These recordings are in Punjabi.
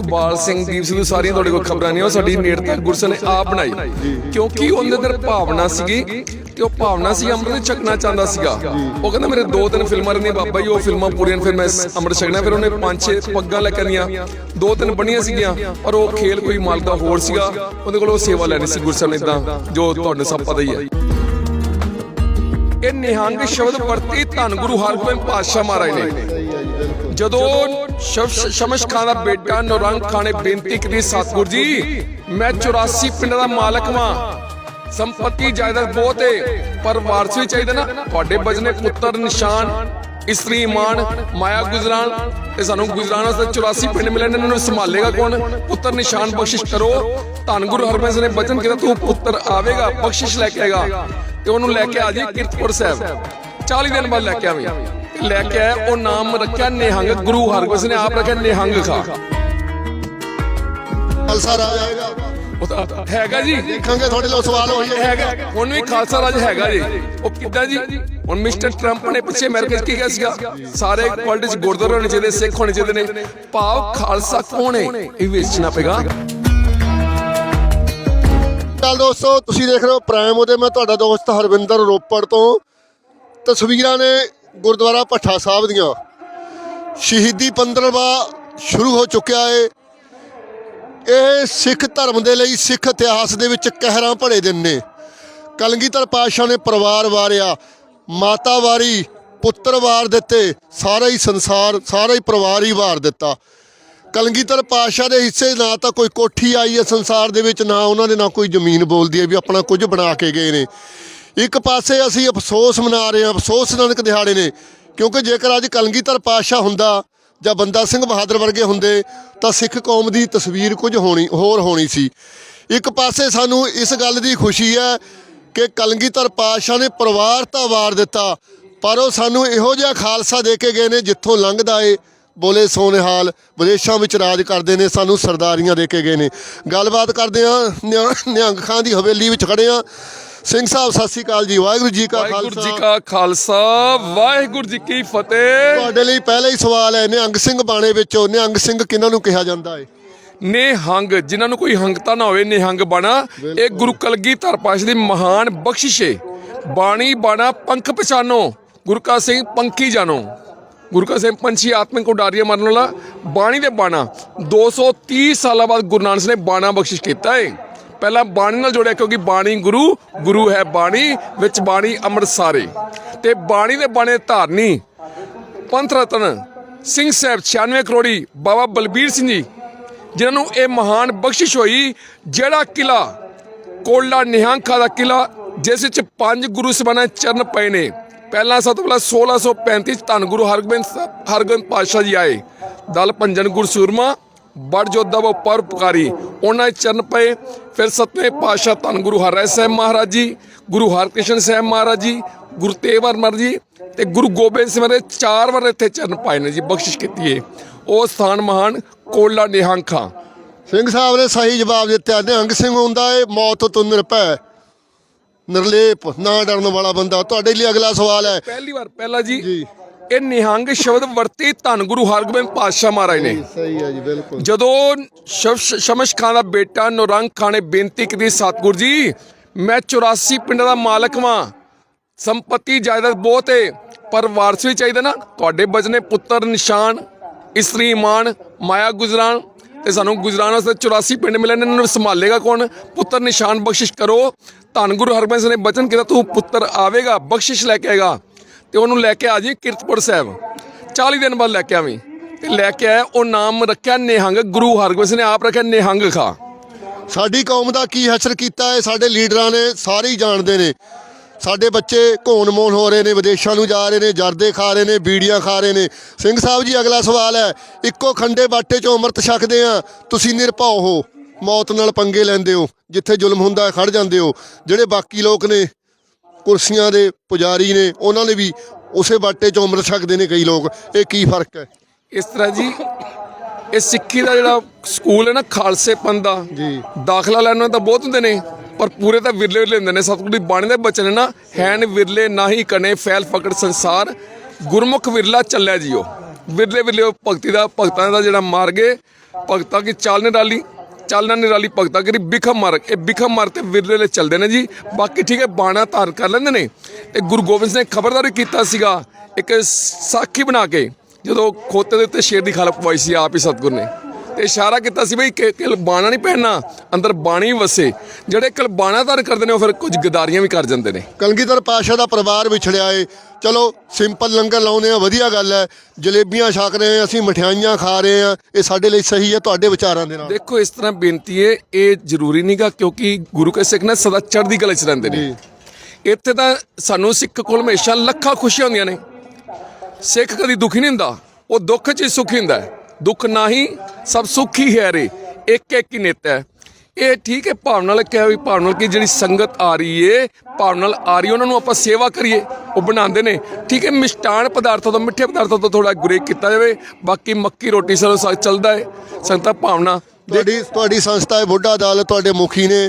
ਇਕਬਾਲ ਸਿੰਘ ਦੀਪ ਸਿੱਧੂ ਸਾਰੀਆਂ ਤੁਹਾਡੇ ਕੋਲ ਖਬਰਾਂ ਨਹੀਂ ਉਹ ਸਾਡੀ ਨੇੜਤਾ ਗੁਰਸਨ ਨੇ ਆਪ ਬਣਾਈ। ਕਿਉਂਕਿ ਉਹਦੇ ਅੰਦਰ ਭਾਵਨਾ ਸੀਗੀ ਤੇ ਉਹ ਭਾਵਨਾ ਸੀ ਅੰਮ੍ਰਿਤ ਛਕਣਾ ਚਾਹੁੰਦਾ ਸੀਗਾ। ਉਹ ਕਹਿੰਦਾ ਮੇਰੇ ਦੋ ਤਿੰਨ ਫਿਲਮਾਂ ਰਹਿੰਦੀਆਂ ਬਾਬਾ ਜੀ, ਉਹ ਫਿਲਮਾਂ ਪੂਰੀਆਂ ਫਿਰ ਮੈਂ ਅੰਮ੍ਰਿਤ ਛਕਣਾ, ਫਿਰ ਉਹਨੇ ਪੰਜ ਛੇ ਪੱਗਾਂ ਲੈ ਕਰੀਆਂ ਦੋ ਤਿੰਨ ਬਣੀਆਂ ਸੀਗੀਆਂ, ਪਰ ਉਹ ਖੇਲ ਕੋਈ ਮਾਲਕ ਦਾ ਹੋਰ ਸੀਗਾ। ਉਹਦੇ ਕੋਲ ਉਹ ਸੇਵਾ ਲੈਣੀ ਸੀ ਗੁਰਸਨ ਨੇ ਇਦਾਂ, ਜੋ ਤੁਹਾਨੂੰ ਸਭ ਪਤਾ ਹੀ ਹੈ। ਇਹ ਨਿਹੰਗ ਸ਼ਬਦ ਵਰਤੀ ਧੰਨ ਗੁਰੂ ਹਰਗੋਬਿੰਦ ਪਾਤਸ਼ਾਹ ਮਹਾਰਾਜ ਨੇ। ਜਦੋਂ ਸ਼ਮਸ਼ ਖਾਨ ਦਾ ਬੇਟਾ ਨੌਰੰਗ ਖਾਨ ਨੇ ਬੇਨਤੀ ਕੀਤੀ ਸਤਿਗੁਰ ਜੀ ਮੈਂ 84 ਪਿੰਡਾਂ ਦਾ ਮਾਲਕ ਵਾਂ ਸੰਪਤੀ ਜਾਇਦਾਦ ਬਹੁਤ ਏ ਪਰ ਵਾਰਸ ਵੀ ਚਾਹੀਦਾ ਨਾ। ਤੁਹਾਡੇ ਬਜਨੇ ਪੁੱਤਰ ਨਿਸ਼ਾਨ ਇਸਤਰੀ ਇਮਾਨ ਮਾਇਆ ਗੁਜਰਾਨ। ਤੇ ਸਾਨੂੰ ਗੁਜਰਾਨ ਵਾਸਤੇ 84 ਪਿੰਡ ਮਿਲੇ ਨੇ ਇਹਨਾਂ ਨੂੰ ਸੰਭਾਲੇਗਾ ਕੌਣ? ਪੁੱਤਰ ਨਿਸ਼ਾਨ ਬਖਸ਼ਿਸ਼ ਕਰੋ। ਧੰਨ ਗੁਰੂ ਹਰਗੋਬਿੰਦ ਸਿੰਘ ਨੇ ਬਚਨ ਕੀਤਾ ਤੂੰ ਪੁੱਤਰ ਆਵੇਗਾ ਬਖਸ਼ਿਸ਼ ਲੈ ਕੇ ਆਏਗਾ। ਤੇ ਉਹਨੂੰ ਲੈ ਕੇ ਆ ਜੀ ਕੀਰਤਪੁਰ ਸਾਹਿਬ। 40 ਦਿਨ ਬਾਅਦ ਲੈ ਕੇ ਆਵੀਂ। ਲੈ ਕੇ ਆਇਆ ਉਹ ਨਾਮ ਰੱਖਿਆ ਨਿਹੰਗ ਗੁਰੂ ਹਰਗੋਬਿੰਦ ਨੇ ਆਪ ਰੱਖਿਆ ਨਿਹੰਗ ਖਾ। ਖਾਲਸਾ ਰਾਜ। ਆਏਗਾ ਹੈਗਾ ਜੀ। ਦੇਖਾਂਗੇ ਤੁਹਾਡੇ ਲਈ ਸਵਾਲ ਹੋਈ ਹੈਗਾ। ਹੁਣ ਵੀ ਖਾਲਸਾ ਰਾਜ ਹੈਗਾ ਜੀ। ਉਹ ਕਿੱਦਾਂ ਜੀ? ਹੁਣ ਮਿਸਟਰ ਟਰੰਪ ਨੇ ਪਿੱਛੇ ਅਮਰੀਕਾ ਕੀ ਕਿਹਾ ਸੀਗਾ? ਸਾਰੇ ਵਰਲਡ 'ਚ ਗੁਰਦੁਆਰੇ ਹੋਣੇ ਚਾਹੀਦੇ ਸਿੱਖ ਹੋਣੇ ਚਾਹੀਦੇ ਨੇ। ਭਾਵ ਖਾਲਸਾ ਕੌਣ ਹੈ? ਇਹ ਵੇਚਣਾ ਪਏਗਾ। ਚੱਲ ਦੋਸਤੋ ਤੁਸੀਂ ਦੇਖ ਰਹੇ ਹੋ ਪ੍ਰਾਈਮ ਉਹਦੇ। ਮੈਂ ਤੁਹਾਡਾ ਦੋਸਤ ਹਰਵਿੰਦਰ ਰੋਪੜ ਤੋਂ। ਤਸਵੀਰਾਂ ਨੇ ਗੁਰਦੁਆਰਾ ਭੱਠਾ ਸਾਹਿਬ ਦੀਆਂ ਸ਼ਹੀਦੀ ਪੰਦਰਵਾ ਸ਼ੁਰੂ ਹੋ ਚੁੱਕਿਆ ਏ। ਇਹ ਸਿੱਖ ਧਰਮ ਦੇ ਲਈ, ਸਿੱਖ ਇਤਿਹਾਸ ਦੇ ਵਿੱਚ ਕਹਿਰਾਂ ਭਰੇ ਦਿਨ ਨੇ। ਕਲਗੀਧਰ ਪਾਤਸ਼ਾਹ ਨੇ ਪਰਿਵਾਰ ਵਾਰਿਆ, ਮਾਤਾ ਵਾਰੀ, ਪੁੱਤਰ ਵਾਰ ਦਿੱਤੇ, ਸਾਰਾ ਹੀ ਸੰਸਾਰ, ਸਾਰਾ ਹੀ ਪਰਿਵਾਰ ਹੀ ਵਾਰ ਦਿੱਤਾ। ਕਲਗੀਧਰ ਪਾਤਸ਼ਾਹ ਦੇ ਹਿੱਸੇ ਨਾ ਤਾਂ ਕੋਈ ਕੋਠੀ ਆਈ ਹੈ ਸੰਸਾਰ ਦੇ ਵਿੱਚ, ਨਾ ਉਹਨਾਂ ਦੇ ਨਾ ਕੋਈ ਜ਼ਮੀਨ ਬੋਲਦੀ ਹੈ ਵੀ ਆਪਣਾ ਕੁਝ ਬਣਾ ਕੇ ਗਏ ਨੇ। ਇੱਕ ਪਾਸੇ ਅਸੀਂ ਅਫਸੋਸ ਮਨਾ ਰਹੇ ਹਾਂ, ਅਫਸੋਸ ਨਾਨਕ ਦਿਹਾੜੇ ਨੇ, ਕਿਉਂਕਿ ਜੇਕਰ ਅੱਜ ਕਲਗੀਧਰ ਪਾਤਸ਼ਾਹ ਹੁੰਦਾ ਜਾਂ ਬੰਦਾ ਸਿੰਘ ਬਹਾਦਰ ਵਰਗੇ ਹੁੰਦੇ, ਤਾਂ ਸਿੱਖ ਕੌਮ ਦੀ ਤਸਵੀਰ ਕੁਝ ਹੋਣੀ, ਹੋਰ ਹੋਣੀ ਸੀ। ਇੱਕ ਪਾਸੇ ਸਾਨੂੰ ਇਸ ਗੱਲ ਦੀ ਖੁਸ਼ੀ ਹੈ ਕਿ ਕਲਗੀਧਰ ਪਾਤਸ਼ਾਹ ਨੇ ਪਰਿਵਾਰ ਤਾਂ ਵਾਰ ਦਿੱਤਾ, ਪਰ ਉਹ ਸਾਨੂੰ ਇਹੋ ਜਿਹਾ ਖਾਲਸਾ ਦੇ ਕੇ ਗਏ ਨੇ ਜਿੱਥੋਂ ਲੰਘਦਾ ਏ, ਬੋਲੇ ਸੋਨੇਹਾਲ, ਵਿਦੇਸ਼ਾਂ ਵਿੱਚ ਰਾਜ ਕਰਦੇ ਨੇ, ਸਾਨੂੰ ਸਰਦਾਰੀਆਂ ਦੇ ਕੇ ਗਏ ਨੇ। ਗੱਲਬਾਤ ਕਰਦੇ ਆ ਨਿਹੰਗ ਖਾਂ ਦੀ ਹਵੇਲੀ ਵਿੱਚ ਖੜੇ ਆ ਸਿੰਘ ਸਾਹਿਬ ਸਤਿ ਸ੍ਰੀ ਅਕਾਲ ਜੀ। ਵਾਹਿਗੁਰੂ ਜੀ ਕਾ ਵਾਹਿਗੁਰੂ ਜੀ ਖਾਲਸਾ। ਕਾ ਖਾਲਸਾ। ਵਾਹਿਗੁਰੂ ਜੀ ਕੀ ਫਤਿਹ। ਤੁਹਾਡੇ ਲਈ ਪਹਿਲਾ ਹੀ ਸਵਾਲ ਹੈ ਨਿਹੰਗ ਸਿੰਘ ਬਾਣੇ ਵਿੱਚੋਂ। ਨਿਹੰਗ ਸਿੰਘ ਕਿਹਨਾਂ ਨੂੰ ਕਿਹਾ ਜਾਂਦਾ ਹੈ? ਨਿਹੰਗ ਜਿਨ੍ਹਾਂ ਨੂੰ ਕੋਈ ਹੰਗਤਾ ਨਾ ਹੋਵੇ ਨਿਹੰਗ ਬਣਾ। ਇਹ ਗੁਰੂ ਕਲਗੀਧਰ ਪਾਤਸ਼ਾਹ ਦੀ ਮਹਾਨ ਬਖਸ਼ਿਸ਼ ਹੈ ਬਾਣੀ ਬਾਣਾ ਪੰਖ ਪਛਾਨੋ। ਗੁਰੂ ਕਾ ਸਿੰਘ ਪੰਖੀ ਜਾਨੋ ਗੁਰੂ ਕਾ ਸਿੰਘ ਪੰਛੀ ਆਤਮਿਕ ਉਡਾਰੀਆਂ ਮਾਰਨ ਵਾਲਾ। ਬਾਣੀ ਦੇ ਬਾਣਾ 230 ਸਾਲਾਂ ਬਾਅਦ ਗੁਰੂ ਨਾਨਕ ਨੇ ਬਾਣਾ ਬਖਸ਼ਿਸ਼ ਕੀਤਾ ਹੈ ਪਹਿਲਾਂ ਬਾਣੀ ਨਾਲ ਜੋੜਿਆ ਕਿਉਂਕਿ ਬਾਣੀ ਗੁਰੂ ਗੁਰੂ ਹੈ ਬਾਣੀ, ਵਿੱਚ ਬਾਣੀ ਅੰਮ੍ਰਿਤ ਸਾਰੇ ਤੇ ਬਾਣੀ ਦੇ ਬਾਣੇ ਧਾਰਨੀ, ਪੰਥ ਰਤਨ, ਸਿੰਘ ਸਾਹਿਬ 96 ਕਰੋੜੀ, ਬਾਬਾ ਬਲਬੀਰ ਸਿੰਘ ਜੀ, ਜਿਨ੍ਹਾਂ ਨੂੰ ਇਹ ਮਹਾਨ ਬਖਸ਼ਿਸ਼ ਹੋਈ, ਜਿਹੜਾ ਕਿਲਾ ਕੋਲਾ ਨਿਹੰਖਾ ਦਾ ਕਿਲਾ ਜਿਸ ਵਿੱਚ ਪੰਜ ਗੁਰੂ ਸਬਾਨਾਂ ਦੇ ਚਰਨ ਪਏ ਨੇ। ਪਹਿਲਾਂ ਸਭ ਤੋਂ ਪਹਿਲਾਂ 1635 ਚ ਧੰਨ ਗੁਰੂ ਹਰਗੋਬਿੰਦ ਸਾਹਿਬ- ਹਰਗੋਬਿੰਦ ਪਾਤਸ਼ਾਹ ਜੀ ਆਏ। ਦਲ ਪੰਜਨ ਗੁਰਸੂਰਮਾ ਬੜ ਜੋਧਾ ਵ ਪਰਉਪਕਾਰੀ ਉਹਨਾਂ ਦੇ ਚਰਨ ਪਏ। ਫਿਰ ਸਤਵੇਂ ਪਾਤਸ਼ਾਹ ਧੰਨ ਗੁਰੂ ਹਰਿ ਸਾਹਿਬ ਮਹਾਰਾਜ ਜੀ ਗੁਰੂ ਹਰਕ੍ਰਿਸ਼ਨ ਸਾਹਿਬ ਮਹਾਰਾਜ ਜੀ ਗੁਰੂ ਤੇਗ ਬਹਾਦਰ ਜੀ ਤੇ ਗੁਰੂ ਗੋਬਿੰਦ ਸਿੰਘ ਦੇ ਚਾਰ ਵਾਰ ਇੱਥੇ ਚਰਨ ਪਾਏ ਨੇ ਜੀ ਬਖਸ਼ਿਸ਼ ਕੀਤੀ ਏ। ਉਹ ਸਥਾਨ ਮਹਾਨ ਕੋਲਾ ਨਿਹੰਖਾਂ ਸਿੰਘ ਸਾਹਿਬ ਨੇ ਸਹੀ ਜਵਾਬ ਦਿੱਤਾ ਨਿਹੰਗ ਸਿੰਘ ਹੁੰਦਾ ਏ ਮੌਤ ਤੋਂ ਨਿਰਭੈ। ਨਿਰਲੇਪ ਨਾ ਡਰਨ ਵਾਲਾ ਬੰਦਾ। ਤੁਹਾਡੇ ਲਈ ਅਗਲਾ ਸਵਾਲ ਹੈ। ਪਹਿਲੀ ਵਾਰ ਪਹਿਲਾ ਜੀ ਜੀ। ਇਹ ਨਿਹੰਗ ਸ਼ਬਦ ਵਰਤੀ ਧੰਨ ਗੁਰੂ ਹਰਗੋਬਿੰਦ ਪਾਤਸ਼ਾਹ ਮਹਾਰਾਜ ਨੇ। ਸਹੀ ਹੈ ਜੀ ਬਿਲਕੁਲ। ਜਦੋਂ ਸ਼ਮਸ਼ ਖਾਨ ਦਾ ਬੇਟਾ ਨੌਰੰਗ ਖਾਨ ਨੇ ਬੇਨਤੀ ਕੀਤੀ ਸਤਿਗੁਰ ਜੀ ਮੈਂ 84 ਪਿੰਡਾਂ ਦਾ ਮਾਲਕ ਵਾਂ। ਸੰਪਤੀ ਜਾਇਦਾਦ ਬਹੁਤ ਏ ਪਰ ਵਾਰਸ ਵੀ ਚਾਹੀਦਾ ਨਾ। ਤੁਹਾਡੇ ਬਚਨੇ ਪੁੱਤਰ ਨਿਸ਼ਾਨ ਇਸਤਰੀ ਇਮਾਨ ਮਾਇਆ ਗੁਜਰਾਨ ਤੇ ਸਾਨੂੰ ਗੁਜਰਾਨ ਵਾਸਤੇ 84 ਪਿੰਡ ਮਿਲੇ ਨੇ। ਇਹਨਾਂ ਨੂੰ ਸੰਭਾਲੇਗਾ ਕੌਣ? ਪੁੱਤਰ ਨਿਸ਼ਾਨ ਬਖਸ਼ਿਸ਼ ਕਰੋ। ਧੰਨ ਗੁਰੂ ਹਰਗੋਬਿੰਦ ਸਿੰਘ ਨੇ ਬਚਨ ਕੀਤਾ ਤੂੰ ਪੁੱਤਰ ਆਵੇਗਾ ਬਖਸ਼ਿਸ਼ ਲੈ ਕੇ ਆਏਗਾ। ਤੇ ਉਹਨੂੰ ਲੈ ਕੇ ਆ ਜੀ ਕੀਰਤਪੁਰ ਸਾਹਿਬ। 40 ਦਿਨ ਬਾਅਦ ਲੈ ਕੇ ਆਵੀਂ। ਤੇ ਲੈ ਕੇ ਆਇਆ ਉਹ ਨਾਮ ਰੱਖਿਆ ਨਿਹੰਗ ਗੁਰੂ ਹਰਗੋਬਿੰਦ ਸਿੰਘ ਨੇ ਆਪ ਰੱਖਿਆ ਨਿਹੰਗ ਖਾ। ਸਾਡੀ ਕੌਮ ਦਾ ਕੀ ਹਸ਼ਰ ਕੀਤਾ ਹੈ ਸਾਡੇ ਲੀਡਰਾਂ ਨੇ ਸਾਰੇ ਹੀ ਜਾਣਦੇ ਨੇ। ਸਾਡੇ ਬੱਚੇ ਘੋਣ ਮੋਣ ਹੋ ਰਹੇ ਨੇ ਵਿਦੇਸ਼ਾਂ ਨੂੰ ਜਾ ਰਹੇ ਨੇ ਜਰਦੇ ਖਾ ਰਹੇ ਨੇ ਬੀੜੀਆਂ ਖਾ ਰਹੇ ਨੇ। ਸਿੰਘ ਸਾਹਿਬ ਜੀ ਅਗਲਾ ਸਵਾਲ ਹੈ ਇੱਕੋ ਖੰਡੇ ਬਾਟੇ ਚੋਂ ਅੰਮ੍ਰਿਤ ਛਕਦੇ ਆ ਤੁਸੀਂ ਨਿਰਭਉ ਹੋ ਮੌਤ ਨਾਲ ਪੰਗੇ ਲੈਂਦੇ ਹੋ ਜਿੱਥੇ ਜ਼ੁਲਮ ਹੁੰਦਾ ਹੈ, ਖੜ ਜਾਂਦੇ ਹੋ ਜਿਹੜੇ ਬਾਕੀ ਲੋਕ ਨੇ ਕੁਰਸੀਆਂ ਦੇ ਪੁਜਾਰੀ ਨੇ ਉਹਨਾਂ ਨੇ ਵੀ ਉਸੇ ਬਾਟੇ ਚੋਂ ਅੰਮ੍ਰਿਤ ਛਕਦੇ ਨੇ ਕਈ ਲੋਕ। ਇਹ ਕੀ ਫ਼ਰਕ ਹੈ? ਇਸ ਤਰ੍ਹਾਂ ਜੀ ਇਹ ਸਿੱਖੀ ਦਾ ਜਿਹੜਾ ਸਕੂਲ ਹੈ ਨਾ ਖਾਲਸੇ ਪੰਥ ਦਾ ਜੀ। ਦਾਖਲਾ ਲੈਣ ਨੂੰ ਤਾਂ ਬਹੁਤ ਹੁੰਦੇ ਨੇ ਪਰ ਪੂਰੇ ਤਾਂ ਵਿਰਲੇ ਵਿਰਲੇ ਹੁੰਦੇ ਨੇ। ਸਤਿਗੁਰੂ ਦੀ ਬਾਣੀ ਦੇ ਬਚਨ ਨੇ ਨਾ ਹੈਨ ਵਿਰਲੇ ਨਾਹੀ ਕਨੇ ਫੈਲ ਫਕੜ ਸੰਸਾਰ। ਗੁਰਮੁਖ ਵਿਰਲਾ ਚੱਲਿਆ ਜੀਓ। ਵਿਰਲੇ ਵਿਰਲੇ ਭਗਤੀ ਦਾ ਭਗਤਾਂ ਦਾ ਜਿਹੜਾ ਮਾਰਗ ਹੈ ਭਗਤਾਂ ਕੀ ਚਾਲ ਨਿਰਾਲੀ ਚਾਲਨਾ ਨਿਰਾਲੀ ਭਗਤਾਂ ਕਰੀ, ਬਿਖਮ ਮਾਰਗ ਇਹ ਬਿਖਮ ਮਾਰ ਤੇ ਵਿਰਲੇ ਚੱਲਦੇ ਨੇ ਜੀ। ਬਾਕੀ ਠੀਕ ਹੈ, ਬਾਣਾ ਧਾਰ ਕਰ ਲੈਂਦੇ ਨੇ। ਤੇ ਗੁਰੂ ਗੋਬਿੰਦ ਸਿੰਘ ਨੇ ਖਬਰਦਾਰੀ ਕੀਤਾ ਸੀਗਾ, ਇੱਕ ਸਾਖੀ ਬਣਾ ਕੇ, ਜਦੋਂ ਖੋਤੇ ਦੇ ਉੱਤੇ ਸ਼ੇਰ ਦੀ ਖਾਲ ਪਵਾਈ ਸੀ ਆਪ ਹੀ ਸਤਿਗੁਰ ਨੇ। ਤੇ ਇਸ਼ਾਰਾ ਕੀਤਾ ਸੀ ਬਈ ਕਿ ਬਾਣਾ ਨਹੀਂ ਪਹਿਨਣਾ, ਅੰਦਰ ਬਾਣੀ ਵਸੇ। ਜਿਹੜੇ ਕਲ ਬਾਣਾ ਧਾਰ ਕਰਦੇ ਨੇ, ਉਹ ਫਿਰ ਕੁਝ ਗਦਾਰੀਆਂ ਵੀ ਕਰ ਜਾਂਦੇ ਨੇ। ਕਲਗੀਧਰ ਪਾਸ਼ਾ ਦਾ ਪਰਿਵਾਰ ਵਿਛੜਿਆ ਏ। ਚਲੋ ਸਿੰਪਲ ਲੰਗਰ ਲਾਉਂਦੇ ਆ ਵਧੀਆ ਗੱਲ ਹੈ। ਜਲੇਬੀਆਂ ਛਕ ਰਹੇ ਆ ਅਸੀਂ ਮਠਿਆਈਆਂ ਖਾ ਰਹੇ ਆ ਇਹ ਸਾਡੇ ਲਈ ਸਹੀ ਹੈ ਤੁਹਾਡੇ ਵਿਚਾਰਾਂ ਦੇ ਨਾਲ। ਦੇਖੋ ਇਸ ਤਰ੍ਹਾਂ ਬੇਨਤੀ ਹੈ ਇਹ ਜ਼ਰੂਰੀ ਨਹੀਂਗਾ ਕਿਉਂਕਿ ਗੁਰੂ ਕੇ ਸਿੱਖ ਨੇ ਸਦਾ ਚੜ੍ਹਦੀ ਕਲਾ ਚ ਰਹਿੰਦੇ ਨੇ। ਇੱਥੇ ਤਾਂ ਸਾਨੂੰ ਸਿੱਖ ਕੋਲ ਹਮੇਸ਼ਾ ਲੱਖਾਂ ਖੁਸ਼ੀਆਂ ਹੁੰਦੀਆਂ ਨੇ। ਸਿੱਖ ਕਦੀ ਦੁਖੀ ਨਹੀਂ ਹੁੰਦਾ ਉਹ ਦੁੱਖ 'ਚ ਹੀ ਸੁਖੀ ਹੁੰਦਾ ਦੁੱਖ ਨਹੀਂ ਸਭ ਸੁਖ ਹੈ ਰੇ। ਇੱਕ ਇੱਕ ਹੀ ਨਿਤ ਹੈ। ਇਹ ਠੀਕ ਹੈ, ਭਾਵਨਾ ਨਾਲ ਕਿਹਾ ਵੀ ਭਾਵਨਾ ਨਾਲ ਕਿ ਜਿਹੜੀ ਸੰਗਤ ਆ ਰਹੀ ਏ, ਭਾਵਨਾ ਨਾਲ ਆ ਰਹੀ, ਉਹਨਾਂ ਨੂੰ ਆਪਾਂ ਸੇਵਾ ਕਰੀਏ, ਉਹ ਬਣਾਉਂਦੇ ਨੇ। ਠੀਕ ਹੈ, ਮਿਸ਼ਟਾਨ ਪਦਾਰਥਾਂ ਤੋਂ, ਮਿੱਠੇ ਪਦਾਰਥਾਂ ਤੋਂ ਥੋੜਾ ਗੁਰੇਜ ਕੀਤਾ ਜਾਵੇ, ਬਾਕੀ ਮੱਕੀ ਰੋਟੀ ਸਰੋਂ ਚੱਲਦਾ ਹੈ ਸੰਗਤਾਂ ਭਾਵਨਾ। ਤੁਹਾਡੀ ਤੁਹਾਡੀ ਸੰਸਥਾ ਹੈ, ਬੁੱਢਾ ਦਲ, ਤੁਹਾਡੇ ਮੁਖੀ ਨੇ।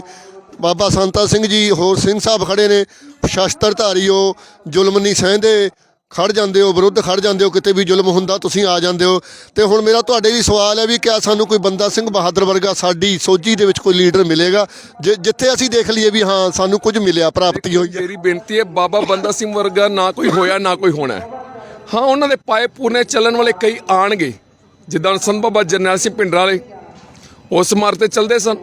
ਬਾਬਾ ਸੰਤਾ ਸਿੰਘ ਜੀ, ਹੋਰ ਸਿੰਘ ਸਾਹਿਬ ਖੜੇ ਨੇ ਸ਼ਸਤਰ ਧਾਰੀ ਹੋ ਜ਼ੁਲਮ ਨਹੀਂ ਸਹਿੰਦੇ ਖੜ ਜਾਂਦੇ ਹੋ ਵਿਰੁੱਧ ਖੜ ਜਾਂਦੇ ਹੋ ਕਿਤੇ ਵੀ ਜ਼ੁਲਮ ਹੁੰਦਾ ਤੁਸੀਂ ਆ ਜਾਂਦੇ ਹੋ। ਤੇ ਹੁਣ ਮੇਰਾ ਤੁਹਾਡੇ ਵੀ ਸਵਾਲ ਹੈ ਵੀ ਕਿਆ ਸਾਨੂੰ ਕੋਈ ਬੰਦਾ ਸਿੰਘ ਬਹਾਦਰ ਵਰਗਾ ਸਾਡੀ ਸੋਝੀ ਦੇ ਵਿੱਚ ਕੋਈ ਲੀਡਰ ਮਿਲੇਗਾ? ਜਿੱਥੇ ਅਸੀਂ ਦੇਖ ਲਈਏ ਵੀ ਹਾਂ ਸਾਨੂੰ ਕੁਝ ਮਿਲਿਆ ਪ੍ਰਾਪਤੀ ਹੋਈ ਹੈ। ਮੇਰੀ ਬੇਨਤੀ ਹੈ ਬਾਬਾ ਬੰਦਾ ਸਿੰਘ ਵਰਗਾ ਨਾ ਕੋਈ ਹੋਇਆ ਨਾ ਕੋਈ ਹੋਣਾ ਹੈ। ਉਹਨਾਂ ਦੇ ਪਾਏ ਪੂਰਨੇ ਚੱਲਣ ਵਾਲੇ ਕਈ ਆਣਗੇ। ਜਿੱਦਾਂ ਸੰਤ ਬਾਬਾ ਜਰਨੈਲ ਸਿੰਘ ਪਿੰਡਰਾਂ ਵਾਲੇ ਉਸ ਮਾਰ ਤੇ ਚੱਲਦੇ ਸਨ।